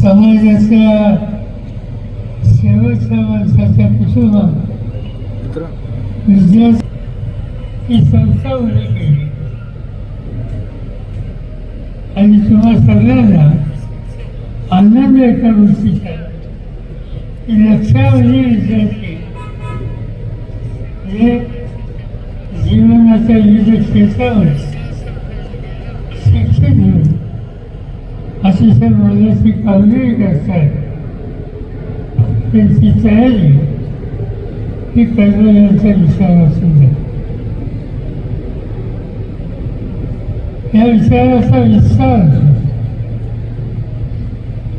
समाजाच्या शेवटच्या माणसाच्या कुटुंबात विद्या ही संस्था उभी केली. आणि तुम्हा सगळ्यांना आनंद एका गोष्टीचा की लक्षावधी विद्यार्थी हे जीवनाच्या विविध क्षेत्रावर शिक्षित होऊन अतिशय मोलाची कामगिरी करतात त्यांची तयारी ही कर्मयोगाचा विचार असू द्या या विचाराचा विस्तार असतो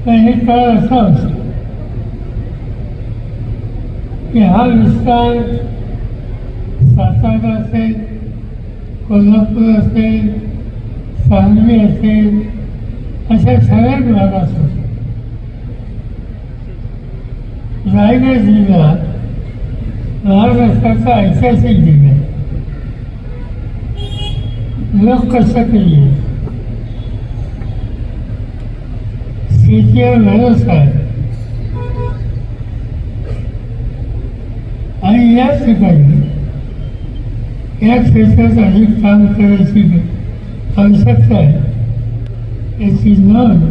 हे। काळ असा असतो की हा विस्तार सातारा असेल कोल्हापूर असेल सांगली असेल अशा सगळ्याच भागात होतो रायगड जिल्हा महाराष्ट्राचा ऐतिहासिक जिल्हा आहे. लोक कसं केली शेतीवर व्यवसाय आणि या ठिकाणी या क्षेत्रात अधिक काम करायची आवश्यकता आहे. याची नोंद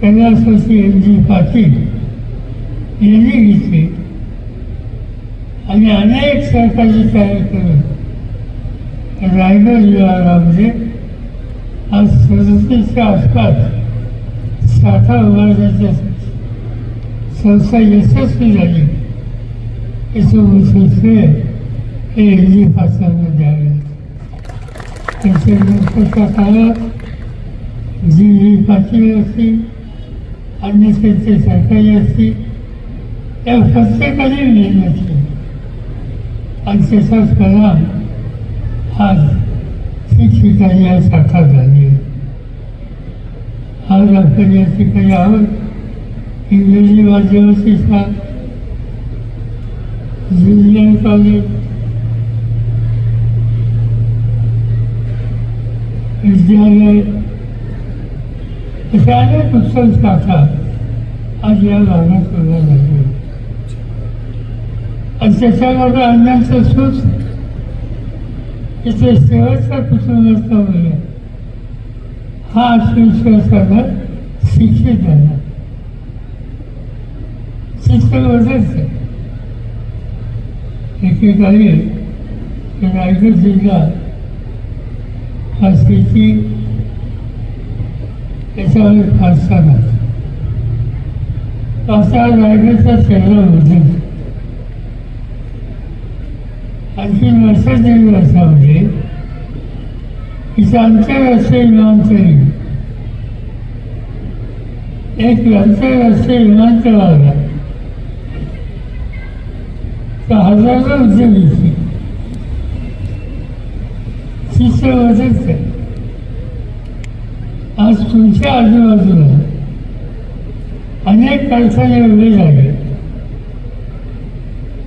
कैलासवासी एम जी पाटील यांनी घेतली. आणि अनेक सरकारी कार्यक्रम रायगड विभागामध्ये आज सदतीसच्या आसपास शाखा उभारण्याच्या संस्था यशस्वी झाली. याचं मोठं श्रेय हे एल जी पाटलांना द्यावे त्याच्यानंतरच्या काळात जी व्ही पाटील असतील अन्य त्यांचे सरकारी असतील त्या प्रत्येकाने मेहनत केली आणि त्याचाच परिणाम आज ठिकठिकाणी या साकार झाली. आज आपण या ठिकाणी आहोत. इंग्रजी माध्यमाची शाळा ज्युनियर कॉलेज विद्यालय असे अनेक उत्सव आज या लग्नात सुद्धा झाले आणि त्याच्यामध्ये अन्नाचं सूच तिथे शेवटचा कुटुंबाचा मुलगा हा आत्मविश्वासानं शिक्षित झाला. शिक्षण बदलतं एकेकाळी रायगड जिल्हा हा शेती त्याच्यावर फारसा झाला असा जागेचा चेहरा बदलतो आणखी वर्ष असा होते तिचा आंतरराष्ट्रीय विमानतळ एक आंतरराष्ट्रीय विमानतळ आला तर हजारो उद्योग शिष्य आहे. आज तुमच्या आजूबाजूला अनेक कारखाने उभे झाले.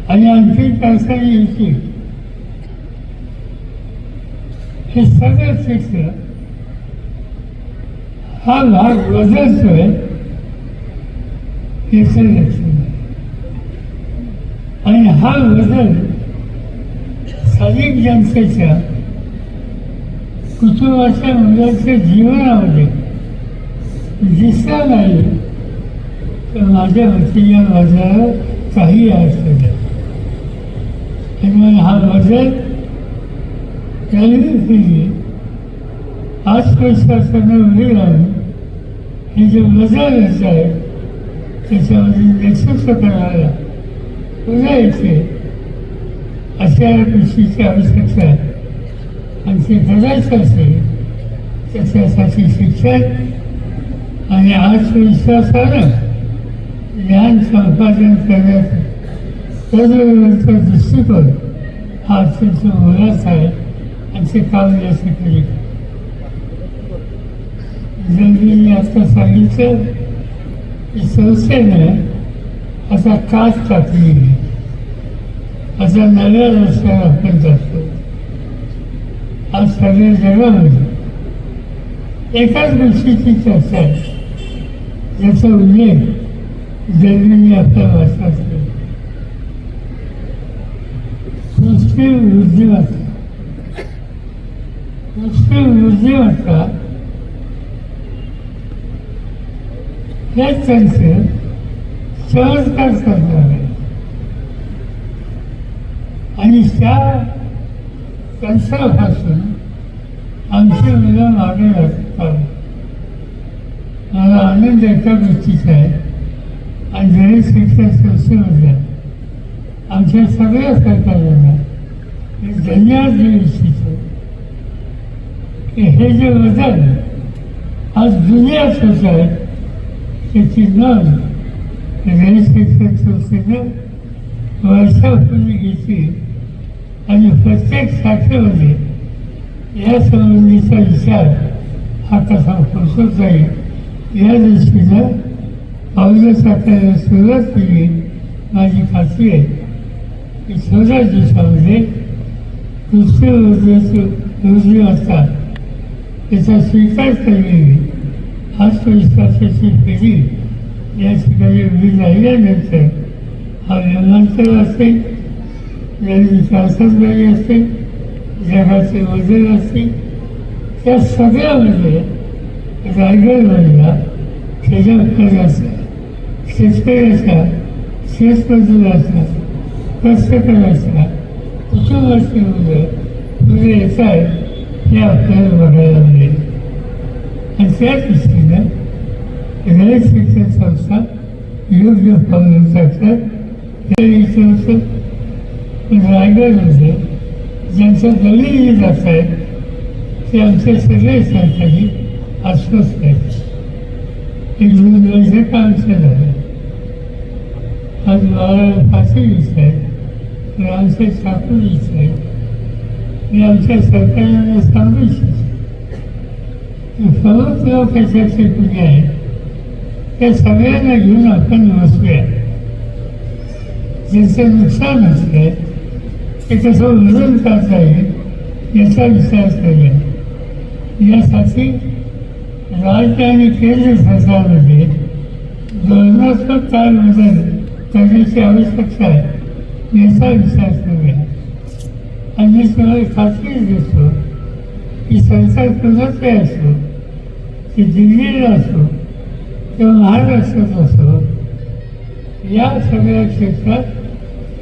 आणि आणखी कारखाने येतील हे सगळं क्षेत्र हा भाग बदलतोय याचं लक्षण आणि हा बदल स्थानिक जनतेच्या कुटुंबाच्या मुलाच्या जीवनामध्ये दिसला नाही तर माझ्या वतीने माझ्या काही अर्थ नाही. आणि मग हा बदल त्यावेळी केली आत्मविश्वासानं उभी राहून हे जे बदल येत आहे त्याच्यामध्ये नेतृत्व करायला पुन्हा येते अशा गोष्टीची आवश्यकता आहे. ते करायचं असेल त्याच्यासाठी शिक्षण आणि आत्मविश्वासानं ज्ञान संपादन करण्याचा तदवेळचा दृष्टिकोन हा अत्यंत मोलाचा आहे आणि ते काम यासाठी केले मी आता सांगितलं की संस्थेनं आता काच टाकली आता नव्या रस्त्यावर आपण जातो आज सगळ्या जगामध्ये एकाच गोष्टीची चर्चा आहे याचा उल्लेख जर्मनी आपल्या भाषात केला मुस्लिम बुद्धिमत्ता मुस्लिम बुद्धिमत्ता हे त्यांचे सहजकार करणार. आहे आणि त्या त्यांच्यापासून आमची मुलं मागे लागतात. मला आनंद एका गोष्टीचा आहे. आणि जरी शिक्षण संस्थेमधल्या आमच्या सगळ्या सरकारांना मी धन्यवाद देऊ इच्छितो. की हे जे बदल आज दुनियात होत आहेत त्याची नोंद जरी शिक्षण संस्थेनं वर्षापूर्वी घेतली आणि प्रत्येक शाखेमध्ये म्हणजे या संबंधीचा विचार हा कसा पोचत जाईल या दृष्टीनं पावलं टाकायला सुरुवात केली माझी खात्री आहे की चौदा दिवसामध्ये दुसरे रोजी असतात त्याचा स्वीकार केलेली आत्मविश्वासाची पिढी या ठिकाणी उभी राहिल्यानंतर हा विमानतळ असेल. नवीन शासनबाई असते जगाचे वजन असतील त्या सगळ्यामध्ये रायगडमधला खेड्यापाड्याचा शेतकऱ्याचा शेतमजुराचा कष्टकऱ्याचा कुटुंबाची मुलं पुढे येत आहेत हे आपल्याला बघायला मिळेल. आणि त्या दृष्टीनं रयत शिक्षण संस्था योग्य पाऊल टाकतात हे इथं होतं पण रायगडमध्ये ज्यांच्या दलित जात आहेत ते आमचे सगळे सरकारी अस्वस्थ आहेत. एक दोन वर्ष काम झालं. आज मला फाशी दिसत आहेत तर ठाकूर दिसत आहेत मी आमच्या सरकारला सांगू इच्छितो प्रमुख लोक याच्याचे कुठे आहेत त्या सगळ्यांना घेऊन आपण बसूया. ज्यांचं नुकसान असते ते कसं भरून आहे याचा विचार केला यासाठी राज्य आणि केंद्र सरकारमध्ये धोरणात्मक काय बदल करण्याची आवश्यकता आहे याचा विचार केला आणि तुम्हाला खात्री देतो की सरकार कुणाचे असो की दिल्लीला असो किंवा महाराष्ट्रात असो या सगळ्या क्षेत्रात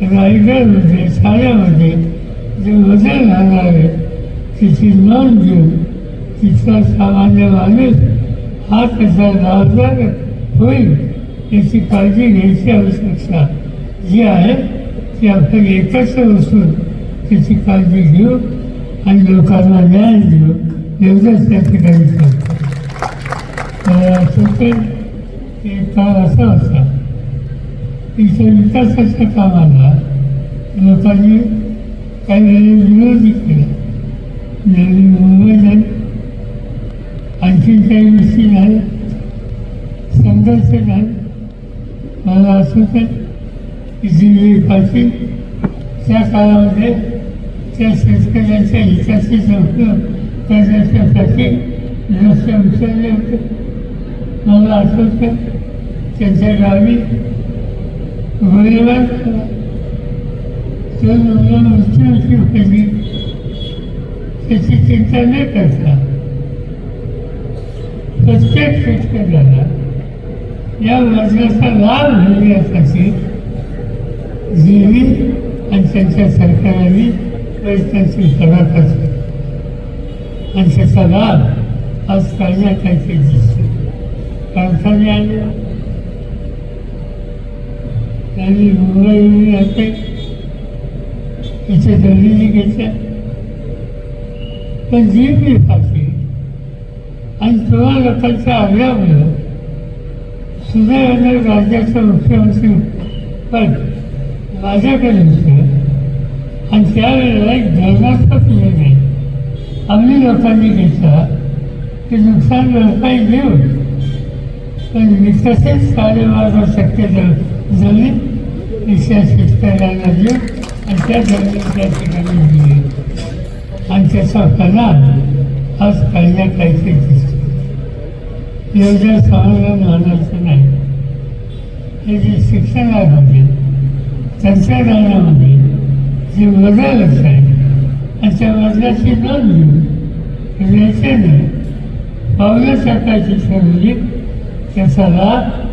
रायगडमध्ये ठाण्यामध्ये जे वजन झाला तिची नोंद घेऊन तिथला सामान्य माणूस हा त्याचा जबाबदार होईल याची काळजी घ्यायची आवश्यकता जी आहे ती आपण एकत्र बसून त्याची काळजी घेऊ आणि लोकांना न्याय देऊ एवढंच त्या ठिकाणी सांगतो. तर एक काळ असा होता तिच्या विकासाच्या कामाला लोकांनी काही वेळेस विरोध केला नवी मुंबई नाही आणखी काही गोष्टी नाही. संघर्ष नाही. मला असं तर दिल्ली पाटील त्या काळामध्ये त्या शेतकऱ्यांच्या हिताचे उपयोग करण्याच्यासाठी लक्ष उचलले होते. मला आठवतं त्यांच्या गावी गोळीबार झाला तो मुलगा मृत्यूची होती त्याची चिंता नाही करता प्रत्येक शेतकऱ्याला या वर्गाचा लाभ घेण्यासाठी जीवी आणि त्यांच्या सरकारांनी प्रयत्नाची करत असते आणि त्याचा लाभ आज काही काहीतरी दिसतो पावसाने आले त्यांनी मुंबई येते त्याच्या दलिली घेतल्या पण जी मी फाशी आणि तेव्हा लोकांच्या आग्रहामुळं सुदैवानं राज्याचा मुख्यमंत्री पण माझ्याकडे होतं आणि त्यावेळेला एक धोरणात्मक निर्णय आम्ही लोकांनी घेतला की नुकसान भरपाई देऊ पण विकसित कार्यभाग शक्य झालं विषया शेतकऱ्यांना लागली आणि त्या जमिनी त्या ठिकाणी दिली आणि त्याचा कला आज काही ना काहीतरी दिसतो. योजना समाधान होण्याचं नाही. हे जे शिक्षणामध्ये तंत्रज्ञानामध्ये जे बदल होत आहे आणि त्या बदलाची नोंद घेऊन याच्याने पावलं टाकायची ठरवली त्याचा लाभ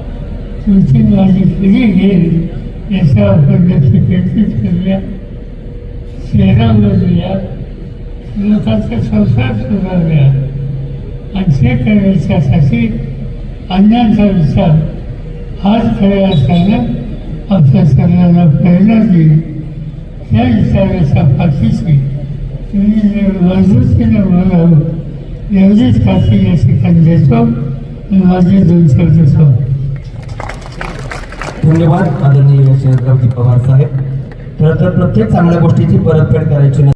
तुमची माझी पिढी घेईल याचा आपण लक्ष केंद्रित करूया चेहरा लोकांचा संसार सुधारूया आणि ते करण्याच्यासाठी अन्यांचा विचार हाच खरे असताना आमच्या सगळ्यांना प्रेरणा देईल त्या विचाराच्या पाठीशी तुम्ही मजबूतीने बोलावं एवढीच खात्री या ठिकाणी देतो आणि माझे दोन शब्द सांगतो धन्यवाद. आदरणीय शरदरावजी पवार साहेब. खरं तर प्रत्येक चांगल्या गोष्टीची परतफेड करायची